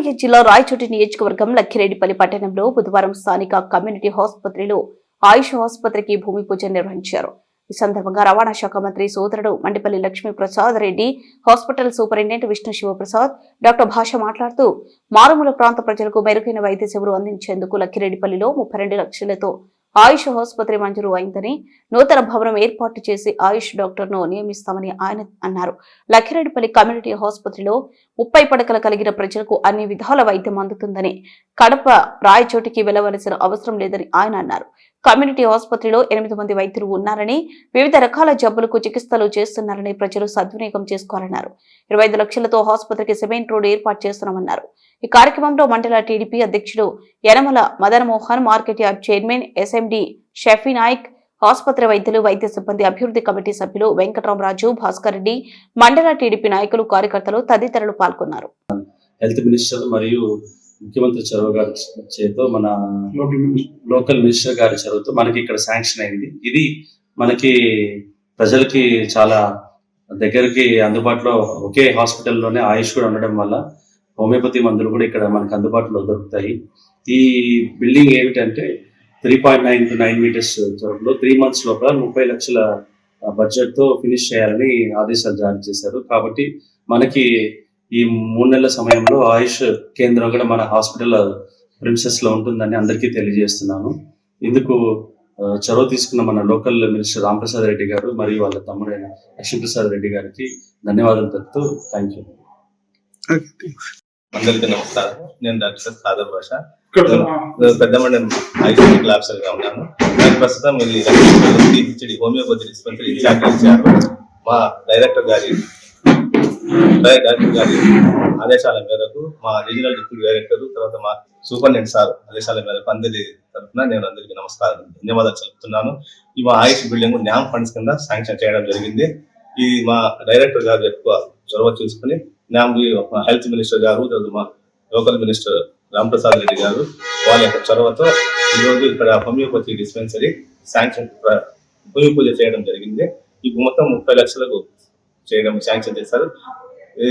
అన్నమయ్య జిల్లా రాయచోటి నియోజకవర్గం లక్కిరెడ్డిపల్లి పట్టణంలో బుధవారం స్థానిక కమ్యూనిటీ ఆసుపత్రిలో ఆయుష్ ఆసుపత్రికి భూమి పూజ నిర్వహించారు. ఈ సందర్భంగా రవాణా శాఖ మంత్రి సోదరుడు Mandipalli Lakshmi Prasad Reddy hospital superintendent Vishnu Sivaprasad doctor Basha మాట్లాడుతూ మారుమూల ప్రాంత ప్రజలకు మెరుగైన వైద్య సేవలు అందించేందుకు లక్కిరెడ్డిపల్లిలో ముప్పై రెండు లక్షలతో ఆయుష్ ఆసుపత్రి మంజూరు అయిందని నూతన భవనం ఏర్పాటు చేసి ఆయుష్ డాక్టర్ను నియమిస్తామని ఆయన అన్నారు. లక్కిరెడ్డిపల్లి కమ్యూనిటీ ఆసుపత్రిలో ముప్పై పడకలు కలిగిన ప్రజలకు అన్ని విధాల వైద్యం అందుతుందని కడప రాయచోటికి వెళ్ళవలసిన అవసరం లేదని ఆయన అన్నారు. కమ్యూనిటీ ఆసుపత్రిలో ఎనిమిది మంది వైద్యులు ఉన్నారని వివిధ రకాల జబ్బులకు చికిత్సలు చేస్తున్నారని ప్రజలు సద్వినియోగం చేసుకోవాలన్నారు. ఇరవై ఐదు లక్షలతో ఆసుపత్రికి సిమెంట్ రోడ్ ఏర్పాటు చేస్తున్నామన్నారు. ఈ కార్యక్రమంలో మండల టీడీపీ అధ్యక్షుడు Yanamala Madan Mohan market yard chairman SMD Shafi Nayak ఆసుపత్రి వైద్యులు వైద్య సిబ్బంది అభివృద్ధి కమిటీ సభ్యులు వెంకటరామరాజు భాస్కర్ రెడ్డి మండల టీడీపీ నాయకులు కార్యకర్తలు తదితరులు పాల్గొన్నారు. హెల్త్ మినిస్టర్ మరియు ముఖ్యమంత్రి చొరవ గారి చేతో మన లోకల్ మినిస్టర్ గారి చొరవతో మనకి ఇక్కడ శాంక్షన్ అయింది. ఇది మనకి ప్రజలకి చాలా దగ్గరికి అందుబాటులో ఒకే హాస్పిటల్లోనే ఆయుష్ కూడా ఉండడం వల్ల హోమియోపతి మందులు కూడా ఇక్కడ మనకు అందుబాటులో దొరుకుతాయి. ఈ బిల్డింగ్ ఏమిటంటే three point nine two nine meters త్వరలో త్రీ మంత్స్ లోపల ముప్పై లక్షల బడ్జెట్తో ఫినిష్ చేయాలని ఆదేశాలు జారీ చేశారు. కాబట్టి మనకి ఈ మూడు నెలల సమయంలో ఆయుష్ కేంద్రం కూడా మన హాస్పిటల్ ప్రిన్సెస్లో ఉంటుందని అందరికీ తెలియజేస్తున్నాను. ఇందుకు చొరవ తీసుకున్న మన లోకల్ మినిస్టర్ రాంప్రసాద్ రెడ్డి గారు మరియు వాళ్ళ తమ్ముడైన లక్ష్మీప్రసాద్ రెడ్డి గారికి ధన్యవాదాలు తెలుపుతూ థ్యాంక్ యూ అందరికీ నమస్కారం. నేను డాక్టర్ సాదర్ భాష. పెద్దమండలం ఐసీటీ ఆఫీసర్గా ఉన్నాను. నేను ప్రస్తుతం హోమియోపతి డిస్పెన్సరీ ఇన్ఛార్జ్ ఇచ్చారు మా డైరెక్టర్ గారి డైరెక్టర్ గారి ఆదేశాల మేరకు మా రీజనల్ డిప్యూటీ డైరెక్టర్ తర్వాత మా సూపరింటెండెంట్ సార్ ఆదేశాల మేరకు అందరి తరఫున నేను అందరికీ నమస్కారం ధన్యవాదాలు చెప్తున్నాను ఈ మా ఆయుష్ బిల్డింగ్ న్యామ్ ఫండ్స్ కింద శాంక్షన్ చేయడం జరిగింది. ఈ మా డైరెక్టర్ గారు ఎక్కువ చొరవ చూసుకుని న్యామ్ హెల్త్ మినిస్టర్ గారు మా లోకల్ మినిస్టర్ రాంప్రసాద్ రెడ్డి గారు వాళ్ళ యొక్క చొరవతో ఈ రోజు ఇక్కడ హోమియోపతి డిస్పెన్సరీ శాంక్షన్ భూమి పూజ చేయడం జరిగింది. ఈ మొత్తం ముప్పై లక్షలకు చేయడం శాంక్షన్ చేస్తారు.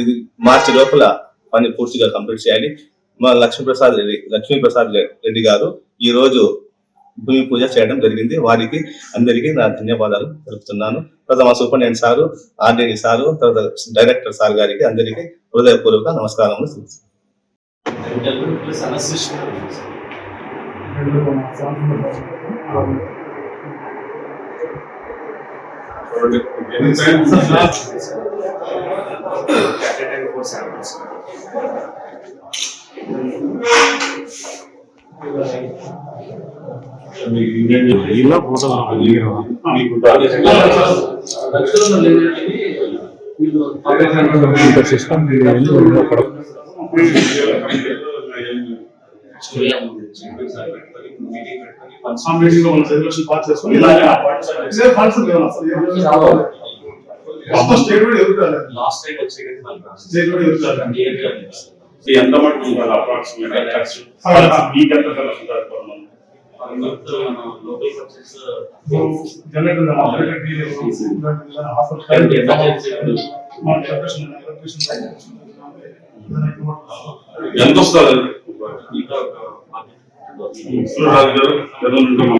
ఇది మార్చి లోపల పని పూర్తిగా కంప్లీట్ చేయాలి. మా లక్ష్మీప్రసాద్ రెడ్డి లక్ష్మీప్రసాద్ రెడ్డి గారు ఈ రోజు భూమి పూజ చేయడం జరిగింది. వారికి అందరికీ నా ధన్యవాదాలు తెలుపుతున్నాను. తర్వాత మా సూపరింటెండెంట్ సారు ఆర్డీని సారు తర్వాత డైరెక్టర్ సార్ గారికి అందరికీ హృదయపూర్వక నమస్కారం తెలుపుతున్నాను. కాంబినేషన్లో మన సెలబ్రేషన్ పాస్ చేసుకొని ఇలాగే ఇదే ఫండ్స్ లేవు అసలు ఏ రోజు రావాలి మొత్తం స్టేట్ కూడా ఎదుగుతారు లాస్ట్ టైం వచ్చే కదా మనకు స్టేట్ కూడా ఎదుగుతారు ఈ ఎంత మటుకు ఉంటుంది అప్రాక్సిమేట్ ఖర్చు మీకు ఎంత ఖర్చు ఉంటుంది ఎంత వస్తుంది సూర్యరాజు గారు జనరల్ నుండి